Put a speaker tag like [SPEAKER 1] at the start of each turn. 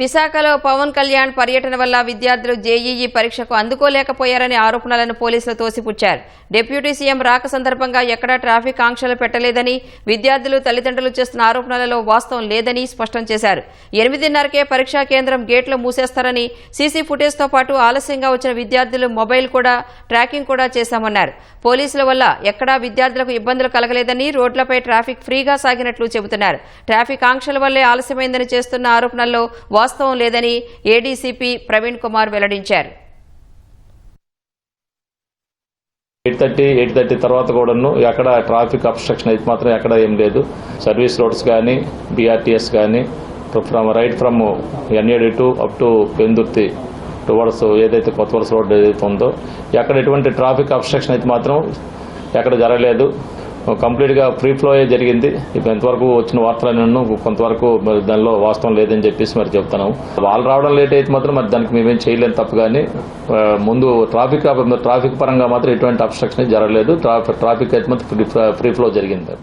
[SPEAKER 1] విశాఖలో పవన్ కళ్యాణ్ పర్యటన వల్ల విద్యార్థులు జేఈఈ పరీక్షకు అందుకోలేకపోయారనే ఆరోపణలను పోలీసులు తోసిపుచ్చారు. డిప్యూటీ సీఎం రాక సందర్భంగా ఎక్కడా ట్రాఫిక్ ఆంక్షలు పెట్టలేదని విద్యార్థులు తల్లిదండ్రులు చేస్తున్న ఆరోపణలలో వాస్తవం లేదని స్పష్టం చేశారు. ఎనిమిదిన్నరకే పరీక్షా కేంద్రం గేట్లు మూసేస్తారని సీసీ ఫుటేజ్తో పాటు ఆలస్యంగా వచ్చిన విద్యార్థులు మొబైల్ కూడా ట్రాకింగ్ కూడా చేశామన్నారు. పోలీసుల వల్ల ఎక్కడా విద్యార్థులకు ఇబ్బందులు కలగలేదని రోడ్లపై ట్రాఫిక్ ఫ్రీగా సాగినట్లు చెబుతున్నారు. ట్రాఫిక్ ఆంక్షల వల్లే ఆలస్యమైందని చేస్తున్న ఆరోపణల్లో వాస్తవం లేదని ఏడీసీపీ ప్రవీణ్ కుమార్ వెల్లడించారు.
[SPEAKER 2] ఎయిట్ థర్టీ ఎయిట్ థర్టీ తర్వాత కూడాను ఎక్కడ ట్రాఫిక్ అబ్స్ట్రక్షన్ అయితే మాత్రం ఎక్కడ ఏం లేదు. సర్వీస్ రోడ్స్ కానీ బీఆర్టీఎస్ కానీ from right from NAD to up to Pendurthi towards ఏదైతే కొత్త వలస రోడ్ ఏదైతే ఉందో ఎక్కడ ఎటువంటి ట్రాఫిక్ అబ్స్ట్రక్షన్ అయితే మాత్రం ఎక్కడ జరగలేదు. కంప్లీట్గా ఫ్రీ ఫ్లో జరిగింది. ఇప్పుడు ఎంతవరకు వచ్చిన వార్తలను కొంతవరకు మరి దానిలో వాస్తవం లేదని చెప్పేసి మరి చెప్తున్నాము. వాళ్ళు రావడం లేట్ అయితే మాత్రం మరి దానికి మేమేం చేయలేము తప్పు కానీ ముందు ట్రాఫిక్ ట్రాఫిక్ పరంగా మాత్రం ఎటువంటి అబ్స్ట్రక్షన్ జరగలేదు. ట్రాఫిక్ ట్రాఫిక్ అయితే మాత్రం ఫ్రీ ఫ్లో జరిగింది.